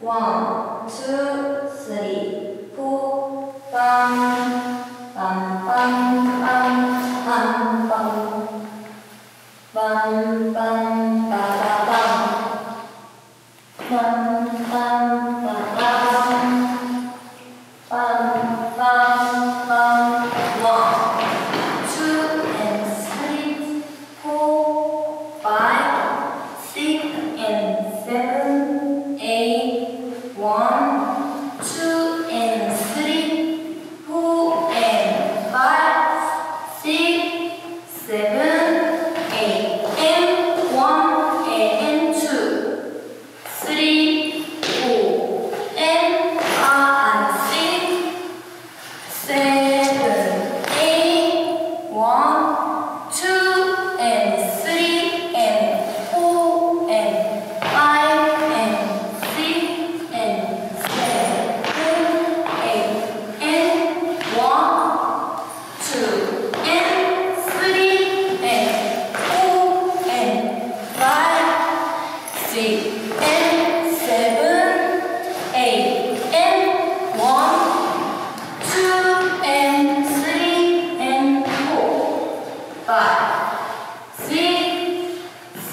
One, two, three, four, bam, bam, bam, bam, bam, bam, bam, bam, bam, bam, bam. One.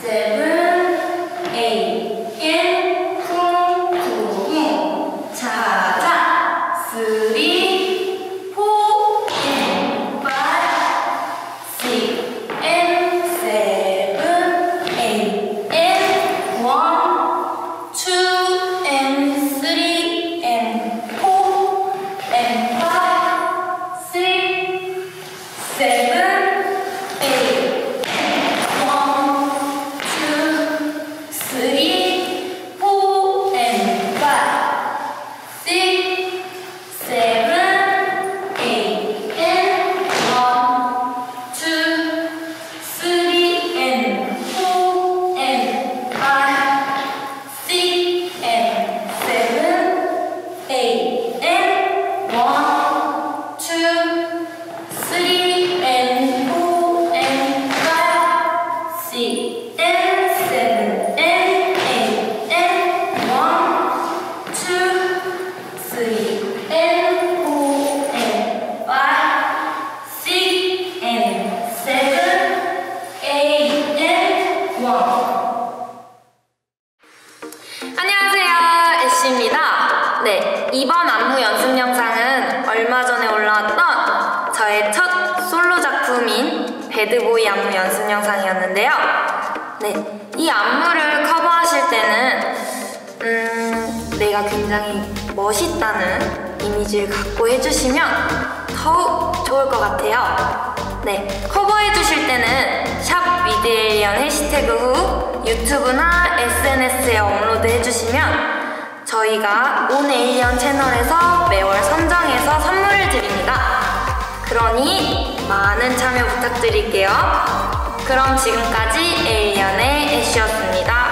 对 네, 이번 안무 연습 영상은 얼마 전에 올라왔던 저의 첫 솔로 작품인 배드보이 안무 연습 영상이었는데요. 네, 이 안무를 커버하실 때는 음, 내가 굉장히 멋있다는 이미지를 갖고 해주시면 더욱 좋을 것 같아요. 네, 커버해 주실 때는 샵 미드에이리언 해시태그 후 유튜브나 SNS에 업로드 해주시면 저희가 온 에이리언 채널에서 매월 선정해서 선물을 드립니다. 그러니 많은 참여 부탁드릴게요. 그럼 지금까지 에이리언의 애쉬였습니다.